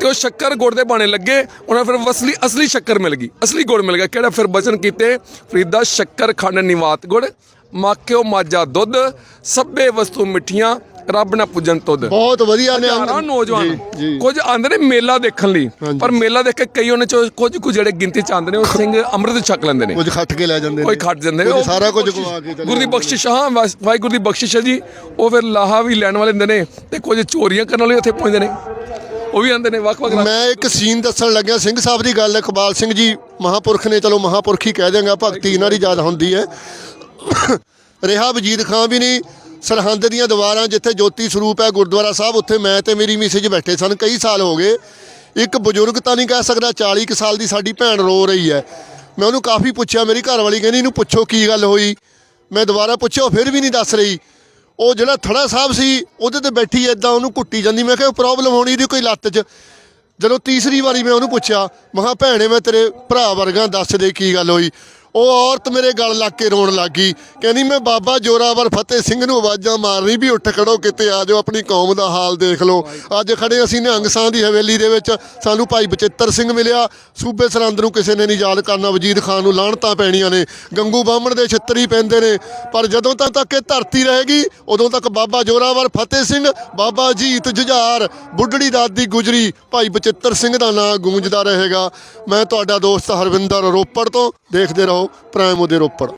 ਤੇ ਉਹ ਸ਼ੱਕਰ ਗੁੜ ਦੇ ਬਾਣੇ ਲੱਗੇ, ਉਹਨਾਂ ਫਿਰ ਅਸਲੀ ਅਸਲੀ ਸ਼ੱਕਰ ਮਿਲ ਗਈ। ਅਸਲੀ ਗੁੜ ਮਿਲ ਗਿਆ। ਕਿਹੜਾ ਫਿਰ ਬਚਨ ਕੀਤੇ? ਫਰੀਦਾ, ਸ਼ੱਕਰ ਖੰਡ, ਨਿਵਾਤ ਗੁੜ। ਮਾਕਿਓ ਮਾਜਾ ਦੁੱਧ ਸਭੇ ਵਸਤੂ ਮਿੱਠੀਆਂ ਰੱਬ ਨਾ ਪੁੱਜਣ ਤੁਧ। ਬਹੁਤ ਵਧੀਆ ਨੇ ਹਜ਼ਾਰਾਂ ਨੌਜਵਾਨ। ਕੁਝ ਆਂਦੇ ਨੇ ਮੇਲਾ ਦੇਖਣ ਲਈ ਪਰ ਮੇਲਾ ਦੇਖ ਕੇ ਕਈ ਉਹਨਾਂ ਚੋਂ ਕੁਝ ਕੁ ਜਿਹੜੇ ਗਿਣਤੀ ਚ ਆਂਦੇ ਨੇ ਉਹ ਸਿੰਘ ਅੰਮ੍ਰਿਤ ਛਕ ਲੈਂਦੇ ਨੇ। ਕੁਝ ਖੱਟ ਕੇ ਲੈ ਜਾਂਦੇ ਕੋਈ ਨੇ। ਖੱਟ ਜਾਂਦੇ ਨੇ ਸਾਰਾ ਕੁਝ ਗਵਾ ਕੇ ਗੁਰੂ ਦੀ ਬਖਸ਼ਿਸ਼ ਹਾਂ ਵਾਹਿਗੁਰੂ ਦੀ ਬਖਸ਼ਿਸ਼ ਹੈ ਜੀ। ਉਹ ਫਿਰ ਲਾਹਾ ਵੀ ਲੈਣ ਵਾਲੇ ਹੁੰਦੇ ਨੇ ਤੇ ਕੁਝ ਚੋਰੀਆਂ ਕਰਨ ਵਾਲੇ ਉੱਥੇ ਪਹੁੰਚਦੇ ਨੇ। ਉਹ ਵੀ ਆਂਦੇ ਨੇ ਵੱਖ-ਵੱਖ ਰਾਜ- ਮੈਂ ਇੱਕ ਸੀਨ ਦੱਸਣ ਲੱਗਿਆ ਸਿੰਘ ਸਾਹਿਬ ਦੀ ਗੱਲ ਇਕਬਾਲ ਸਿੰਘ ਜੀ ਮਹਾਪੁਰਖ ਨੇ ਚਲੋ ਮਹਾਪੁਰਖ ਹੀ ਕਹਿ ਦਿਆਂਗਾ ਭਗਤੀ ਇਹਨਾਂ ਦੀ ਜ਼ਿਆਦਾ ਹੁੰਦੀ ਹੈ। ਰਿਹਾ ਵਜੀਦ ਖਾਨ ਵੀ ਨਹੀਂ ਸਰਹੰਦ ਦੀਆਂ ਦੀਵਾਰਾਂ ਜਿੱਥੇ ਜੋਤੀ ਸਰੂਪ ਹੈ ਗੁਰਦੁਆਰਾ ਸਾਹਿਬ, ਉੱਥੇ ਮੈਂ ਤੇ ਮੇਰੀ ਮਿਸੇਜ ਬੈਠੇ ਸਨ ਕਈ ਸਾਲ ਹੋ ਗਏ। ਇੱਕ ਬਜ਼ੁਰਗ ਤਾਂ ਨਹੀਂ ਕਹਿ ਸਕਦਾ 40 ਕੁ ਸਾਲ ਦੀ ਸਾਡੀ ਭੈਣ ਰੋ ਰਹੀ ਹੈ। ਮੈਂ ਉਹਨੂੰ ਕਾਫੀ ਪੁੱਛਿਆ, ਮੇਰੀ ਘਰ ਵਾਲੀ ਕਹਿੰਦੀ, ਇਹਨੂੰ ਪੁੱਛੋ ਕੀ ਗੱਲ ਹੋਈ? ਮੈਂ ਦੁਬਾਰਾ ਪੁੱਛਿਆ ਫਿਰ ਵੀ ਨਹੀਂ ਦੱਸ ਰਹੀ। ਉਹ ਜਿਹੜਾ ਥੜਾ ਸਾਹਿਬ ਸੀ, ਉਹਦੇ ਤੇ ਬੈਠੀ ਐਦਾਂ ਉਹਨੂੰ ਕੁੱਟੀ ਜਾਂਦੀ। ਮੈਂ ਕਿਹਾ ਪ੍ਰੋਬਲਮ ਹੋਣੀ ਦੀ ਕੋਈ ਲੱਤ 'ਚ? ਜਦੋਂ ਤੀਸਰੀ ਵਾਰੀ ਮੈਂ ਉਹਨੂੰ ਪੁੱਛਿਆ, ਮੈਂ ਕਿਹਾ, ਭੈਣੇ, ਮੈਂ ਤੇਰੇ ਭਰਾ ਵਰਗਾ ਦੱਸ ਦੇ ਕੀ ਗੱਲ ਹੋਈ? ਉਹ ਔਰਤ ਮੇਰੇ ਗਲ ਲੱਗ ਕੇ ਰੋਣ ਲੱਗੀ ਕਹਿੰਦੀ, ਮੈਂ ਬਾਬਾ ਜੋਰਾਵਰ ਫਤਿਹ ਸਿੰਘ ਨੂੰ ਆਵਾਜ਼ਾਂ ਮਾਰਨੀ ਵੀ ਉੱਠ ਖੜੋ ਕਿਤੇ, ਆ ਜਾਓ ਆਪਣੀ ਕੌਮ ਦਾ ਹਾਲ ਦੇਖ ਲਓ। ਅੱਜ ਖੜੇ ਅਸੀਂ ਨਿਹੰਗ ਸਾਹ ਦੀ ਹਵੇਲੀ ਦੇ ਵਿੱਚ। ਸਾਨੂੰ ਭਾਈ ਬਚਿੱਤਰ ਸਿੰਘ ਮਿਲਿਆ। ਸੂਬੇ ਸਰਹੰਦ ਨੂੰ ਕਿਸੇ ਨੇ ਨਹੀਂ ਯਾਦ ਕਰਨਾ। ਵਜੀਦ ਖਾਨ ਨੂੰ ਲਾਹਣਤਾਂ ਪੈਣੀਆਂ ਨੇ। ਗੰਗੂ ਬਾਹਮਣ ਦੇ ਛਿੱਤਰੀ ਪੈਂਦੇ ਨੇ। ਪਰ ਜਦੋਂ ਤੱਕ ਤੱਕ ਇਹ ਧਰਤੀ ਰਹੇਗੀ, ਉਦੋਂ ਤੱਕ ਬਾਬਾ ਜੋਰਾਵਰ ਫਤਿਹ ਸਿੰਘ, ਬਾਬਾ ਜੀਤ ਜੁਝਾਰ, ਬੁੱਢੜੀ ਦਾਦੀ ਗੁਜਰੀ, ਭਾਈ ਬਚਿੱਤਰ ਸਿੰਘ ਦਾ ਨਾਂ ਗੂੰਜਦਾ ਰਹੇਗਾ। ਮੈਂ ਤੁਹਾਡਾ ਦੋਸਤ ਹਰਵਿੰਦਰ ਰੋਪੜ ਤੋਂ। ਦੇਖਦੇ ਰਹੋ। ਪ੍ਰਾਈਮ ਉਹਦੇ ਰੋਪੜ